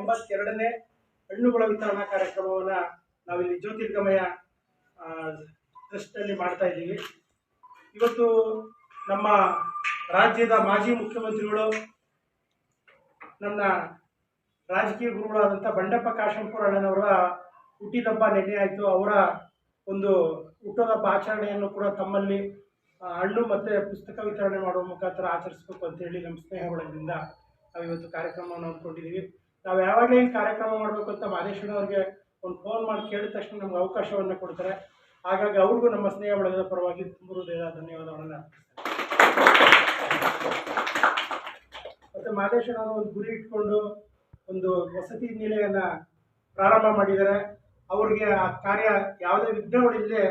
ಎಂಬತ್ತೆರಡನೇ ಹಣ್ಣುಗಳ ವಿತರಣಾ ಕಾರ್ಯಕ್ರಮವನ್ನು ನಾವಿಲ್ಲಿ ಜ್ಯೋತಿರ್ಗಮಯ ಟ್ರಸ್ಟ್ನಲ್ಲಿ ಮಾಡ್ತಾ ಇದ್ದೀವಿ. ಇವತ್ತು ನಮ್ಮ ರಾಜ್ಯದ ಮಾಜಿ ಮುಖ್ಯಮಂತ್ರಿಗಳು, ನನ್ನ ರಾಜಕೀಯ ಗುರುಗಳಾದಂಥ ಬಂಡಪ್ಪ ಕಾಶಂಪುರ ಅಣ್ಣನವರ ಹುಟ್ಟಿದಬ್ಬ ನೆನ್ನೆ ಆಯಿತು. ಅವರ ಒಂದು ಹುಟ್ಟುಹಬ್ಬ ಆಚರಣೆಯನ್ನು ಕೂಡ ತಮ್ಮಲ್ಲಿ ಹಣ್ಣು ಮತ್ತು ಪುಸ್ತಕ ವಿತರಣೆ ಮಾಡುವ ಮುಖಾಂತರ ಆಚರಿಸಬೇಕು ಅಂತೇಳಿ ನಮ್ಮ ಸ್ನೇಹಗಳಿಂದ ಬಳಗದಿಂದ ನಾವು ಇವತ್ತು ಕಾರ್ಯಕ್ರಮವನ್ನು ಹಮ್ಮಿಕೊಂಡಿದ್ದೀವಿ. ನಾವು ಯಾವಾಗಲೇ ಕಾರ್ಯಕ್ರಮ ಮಾಡಬೇಕು ಅಂತ ಮಾದೇಶ್ವರವ್ರಿಗೆ ಒಂದು ಫೋನ್ ಮಾಡಿ ಕೇಳಿದ ತಕ್ಷಣ ನಮ್ಗೆ ಅವಕಾಶವನ್ನು ಕೊಡ್ತಾರೆ. ಹಾಗಾಗಿ ಅವ್ರಿಗೂ ನಮ್ಮ ಸ್ನೇಹ ಬಳಗದ ಪರವಾಗಿ ತುಂಬ ಹೃದಯದ ಧನ್ಯವಾದಗಳನ್ನು ಮತ್ತು ಮಾದೇಶ್ವರ ಅವರು ಒಂದು ಗುರಿ ಇಟ್ಕೊಂಡು ಒಂದು ವಸತಿ ನಿಲಯನ ಪ್ರಾರಂಭ ಮಾಡಿದ್ದಾರೆ. ಅವ್ರಿಗೆ ಆ ಕಾರ್ಯ ಯಾವುದೇ ವಿಘ್ನಗಳಿಲ್ಲದೆ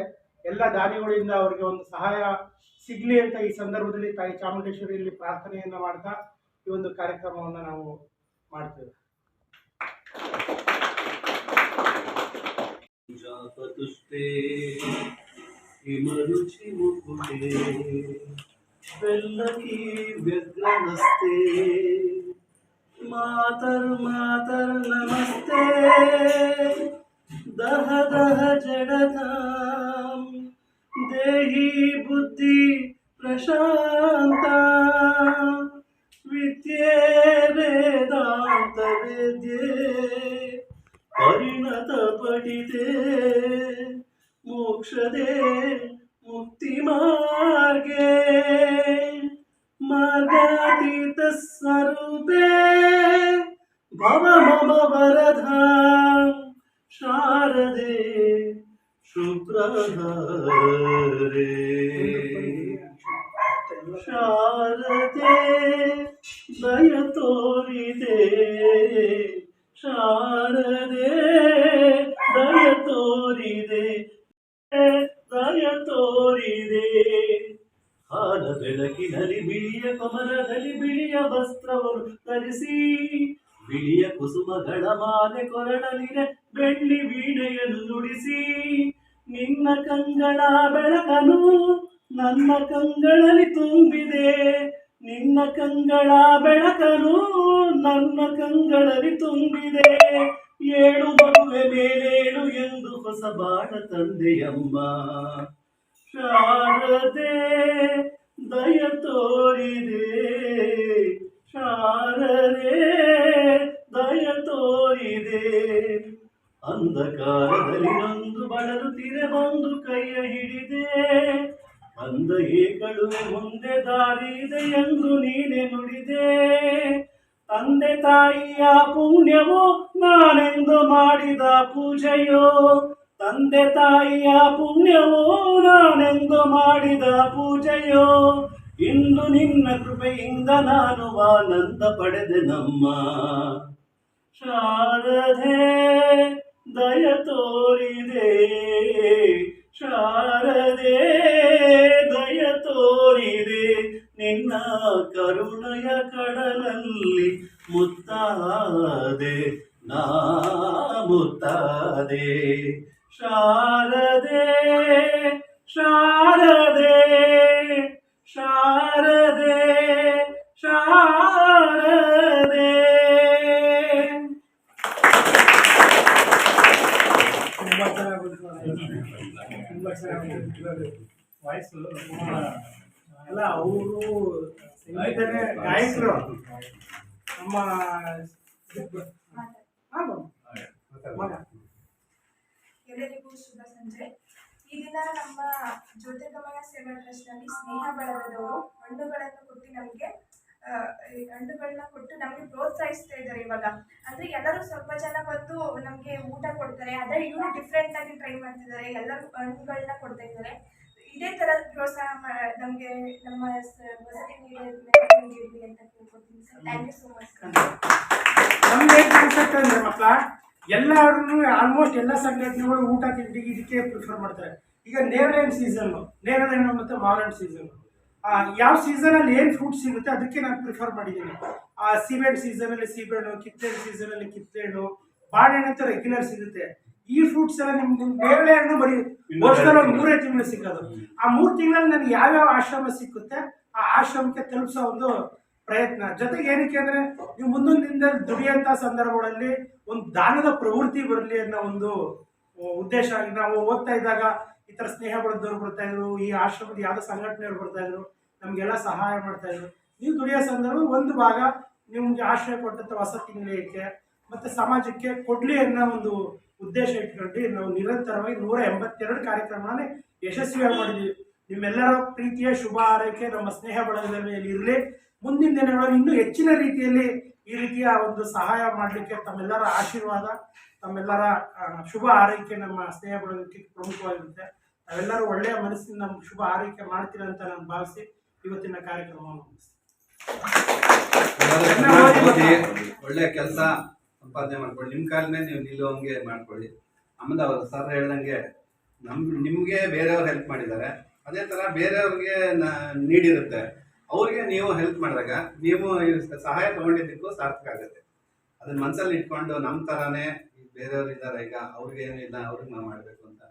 ಎಲ್ಲ ದಾನಿಗಳಿಂದ ಅವ್ರಿಗೆ ಒಂದು ಸಹಾಯ ಸಿಗಲಿ ಅಂತ ಈ ಸಂದರ್ಭದಲ್ಲಿ ತಾಯಿ ಚಾಮುಂಡೇಶ್ವರಿಯಲ್ಲಿ ಪ್ರಾರ್ಥನೆಯನ್ನು ಮಾಡ್ತಾ ಈ ಒಂದು ಕಾರ್ಯಕ್ರಮವನ್ನು ನಾವು ಮಾಡ್ತೇವೆ. జాపతుస్తే హిమరుచి ముకుటే వెళ్ళకి వ్యగ్రమస్తే మాతరు మాతరు నమస్తే దహ దహ జడతాం దేహి బుద్ధి ప్రశాంతా. के वेदांत वेद्ये परिणत पठिते मोक्षदे मुक्तिमार्गे मार्गातीतः स्वरूपे भव मम वरधा शारदे शुप्रधारे ಶಾರದೆ ದಯ ತೋರಿದೆ. ಶಾರದೆ ದಯ ತೋರಿದೆ. ದಯ ತೋರಿದೆ. ಹಾಲ ಬೆಳಕಿನಲ್ಲಿ ಬಿಳಿಯ ಕಮಲದಲ್ಲಿ ಬಿಳಿಯ ವಸ್ತ್ರವನ್ನು ಧರಿಸಿ, ಬಿಳಿಯ ಕುಸುಮಗಳ ಮಾಲೆ ಕೊರಡಲಿರೆ ಬೆಳ್ಳಿ ವೀಣೆಯನ್ನು ನುಡಿಸಿ, ನಿನ್ನ ಕಂಗಳ ಬೆಳಕನು ನನ್ನ ಕಂಗಳಲ್ಲಿ ತುಂಬಿದೆ, ನಿನ್ನ ಕಂಗಳ ಬೆಳಕನು ನನ್ನ ಕಂಗಳಲ್ಲಿ ತುಂಬಿದೆ. ಏಳು ಮದುವೆ ಮೇಲೇಳು ಎಂದು ಹೊಸ ಬಾಳ ತಂದೆಯಮ್ಮ. ಶಾರದೆ ಏಕಳು ಮುಂದೆ ದಾರಿ ಇದೆ ಎಂದು ನೀನೆ ನುಡಿದೆ. ತಂದೆ ತಾಯಿಯ ಪುಣ್ಯವು ನಾನೆಂದು ಮಾಡಿದ ಪೂಜೆಯೋ. ತಂದೆ ತಾಯಿಯ ಪುಣ್ಯವು ನಾನೆಂದು ಮಾಡಿದ ಪೂಜೆಯೋ. ಇಂದು ನಿನ್ನ ಕೃಪೆಯಿಂದ ನಾನು ಆನಂದ ಪಡೆದೆ ನಮ್ಮ ಶಾರದೆ ಕಡಲಲ್ಲಿ ಮುತ್ತಾದೆ ನಾ ಮುತ್ತಾದೆ ಶಾರದೆ ಶಾರದೆ ಶಾರದೆ ಶಾರದೆ ತುಂಬ ಅಲ್ಲ, ಅವರು ಗಾಯಕರು. ನಮ್ಮ. ಎಲ್ಲರಿಗೂ ಶುಭ ಸಂಜೆ. ಈ ದಿನ ನಮ್ಮ ಜ್ಯೋತಿರ್ಗಮಯ ಸೇವಾ ಟ್ರಸ್ಟ್ನಲ್ಲಿ ಸ್ನೇಹ ಬಳಗದವರು ಹಣ್ಣುಗಳನ್ನು ಕೊಟ್ಟು ನಮಗೆ ಹಣ್ಣುಗಳನ್ನ ಕೊಟ್ಟು ನಮಗೆ ಪ್ರೋತ್ಸಾಹಿಸ್ತಾ ಇದ್ದಾರೆ ಇವಾಗ. ಅಂದ್ರೆ ಎಲ್ಲರೂ ಸ್ವಲ್ಪ ಜನ ಬಂದು ನಮಗೆ ಊಟ ಕೊಡ್ತಾರೆ. ಅದೇ ಇವರು ಡಿಫ್ರೆಂಟ್ ಆಗಿ ಟ್ರೈ ಮಾಡ್ತಿದ್ದಾರೆ. ಎಲ್ಲರೂ ಹಣ್ಣುಗಳನ್ನ ಕೊಡ್ತಾ ಇದ್ದಾರೆ. ಇದೇ ತರ ಪ್ರೋತ್ಸಾಹ ನಮ್ಗೆ ನಮ್ಮ ವಸತಿ ಅಂತ ಕೇಳ್ಕೊತೀನಿ ಮಕ್ಕಳ ಎಲ್ಲರೂ ಆಲ್ಮೋಸ್ಟ್ ಎಲ್ಲ ಸಂಘಟನೆಗಳು ಊಟ ತಿಂಡಿಗೆ ಇದಕ್ಕೆ ಪ್ರಿಫರ್ ಮಾಡ್ತಾರೆ. ಈಗ ನೇರಳೆ ಹಣ್ಣು ಸೀಸನ್ ನೇರಳೆ ಹಣ್ಣು ಮತ್ತೆ ಮಾವಿನ ಸೀಸನ್ ಯಾವ ಸೀಸನ್ ಅಲ್ಲಿ ಏನ್ ಫ್ರೂಟ್ ಸಿಗುತ್ತೆ ಅದಕ್ಕೆ ನಾನು ಪ್ರಿಫರ್ ಮಾಡಿದ್ದೀನಿ. ಆ ಸೀಬೆಹಣ್ಣು ಸೀಸನ್ ಅಲ್ಲಿ ಸೀಬೆಹಣ್ಣು ಕಿತ್ತಳೆ ಸೀಸನ್ ಅಲ್ಲಿ ಕಿತ್ತಳೆಹಣ್ಣು ಬಾಳೆಹಣ್ಣು ರೆಗ್ಯುಲರ್ ಸಿಗುತ್ತೆ. ಈ ಫ್ರೂಟ್ಸ್ ಎಲ್ಲ ನಿಮ್ಗೆ ಬೇಳೆ ಹಣ್ಣು ಬರೀ ವರ್ಷದಲ್ಲಿ ಒಂದು ಮೂರೇ ತಿಂಗಳು ಸಿಗೋದು ಆ ಮೂರು ತಿಂಗಳಲ್ಲಿ ನನಗೆ ಯಾವ್ಯಾವ ಆಶ್ರಮ ಸಿಕ್ಕುತ್ತೆ ಆ ಆಶ್ರಮಕ್ಕೆ ತಲುಪಿಸೋ ಒಂದು ಪ್ರಯತ್ನ. ಜೊತೆಗೆ ಏನಕ್ಕೆ ಅಂದ್ರೆ ನೀವು ಮುಂದೊಂದು ದಿನದಲ್ಲಿ ದುಡಿಯಂತ ಸಂದರ್ಭಗಳಲ್ಲಿ ಒಂದು ದಾನದ ಪ್ರವೃತ್ತಿ ಬರಲಿ ಅನ್ನೋ ಒಂದು ಉದ್ದೇಶ. ಆಗಿ ನಾವು ಓದ್ತಾ ಇದ್ದಾಗ ಈ ಥರ ಸ್ನೇಹ ಬಳದವ್ರು ಬರ್ತಾ ಇದ್ರು ಈ ಆಶ್ರಮದ ಯಾವುದೋ ಸಂಘಟನೆಯವ್ರು ಬರ್ತಾ ಇದ್ರು ನಮಗೆಲ್ಲ ಸಹಾಯ ಮಾಡ್ತಾ ಇದ್ರು. ನೀವು ದುಡಿಯೋ ಸಂದರ್ಭ ಒಂದು ಭಾಗ ನಿಮ್ಗೆ ಆಶ್ರಯ ಕೊಟ್ಟಂಥ ವಸತಿ ನಿಲಯಕ್ಕೆ ಮತ್ತೆ ಸಮಾಜಕ್ಕೆ ಕೊಡಲಿ ಅನ್ನೋ ಒಂದು ಉದ್ದೇಶ ಇಟ್ಕೊಂಡು ನಾವು ನಿರಂತರವಾಗಿ ನೂರ ಎಂಬತ್ತೆರಡು ಕಾರ್ಯಕ್ರಮನೇ ಯಶಸ್ವಿಯಾಗಿ ಮಾಡಿದ್ದೀವಿ ನಿಮ್ಮೆಲ್ಲರ ಪ್ರೀತಿಯ ಶುಭ ಆರೈಕೆ ನಮ್ಮ ಸ್ನೇಹ ಬಳಗದ ಇರಲಿ. ಮುಂದಿನ ದಿನಗಳಲ್ಲಿ ಇನ್ನೂ ಹೆಚ್ಚಿನ ರೀತಿಯಲ್ಲಿ ಈ ರೀತಿಯ ಒಂದು ಸಹಾಯ ಮಾಡಲಿಕ್ಕೆ ತಮ್ಮೆಲ್ಲರ ಆಶೀರ್ವಾದ, ತಮ್ಮೆಲ್ಲರ ಶುಭ ಆರೈಕೆ ನಮ್ಮ ಸ್ನೇಹ ಬಳಗಕ್ಕೆ ಪ್ರಮುಖವಾಗಿರುತ್ತೆ. ನಾವೆಲ್ಲರೂ ಒಳ್ಳೆಯ ಮನಸ್ಸಿನ ನಮ್ಮ ಶುಭ ಆರೈಕೆ ಮಾಡ್ತೀರ ಅಂತ ನಾನು ಭಾವಿಸಿ ಇವತ್ತಿನ ಕಾರ್ಯಕ್ರಮವನ್ನು ಒಳ್ಳೆ ಕೆಲಸ. ಸಂಪಾದನೆ ಮಾಡ್ಕೊಳ್ಳಿ. ನಿಮ್ಮ ಕಾಲನೇ ನೀವು ನಿಲ್ಲುವಂಗೆ ಮಾಡ್ಕೊಳ್ಳಿ. ಆಮೇಲೆ ಅವರು ಸರ್ ಹೇಳ್ದಂಗೆ ನಮ್, ನಿಮಗೆ ಬೇರೆಯವ್ರು ಹೆಲ್ಪ್ ಮಾಡಿದ್ದಾರೆ. ಅದೇ ಥರ ಬೇರೆಯವ್ರಿಗೆ ನೀಡಿರುತ್ತೆ. ಅವ್ರಿಗೆ ನೀವು ಹೆಲ್ಪ್ ಮಾಡಿದಾಗ ನೀವು ಸಹಾಯ ತಗೊಂಡಿದ್ದಕ್ಕೂ ಸಾರ್ಥಕ ಆಗುತ್ತೆ. ಅದನ್ನ ಮನಸ್ಸಲ್ಲಿ ಇಟ್ಕೊಂಡು ನಮ್ಮ ಥರನೇ ಬೇರೆಯವ್ರು ಇದ್ದಾರೆ ಈಗ ಅವ್ರಿಗೆ ಏನಿಲ್ಲ, ಅವ್ರಿಗೆ ನಾವು ಮಾಡಬೇಕು ಅಂತ.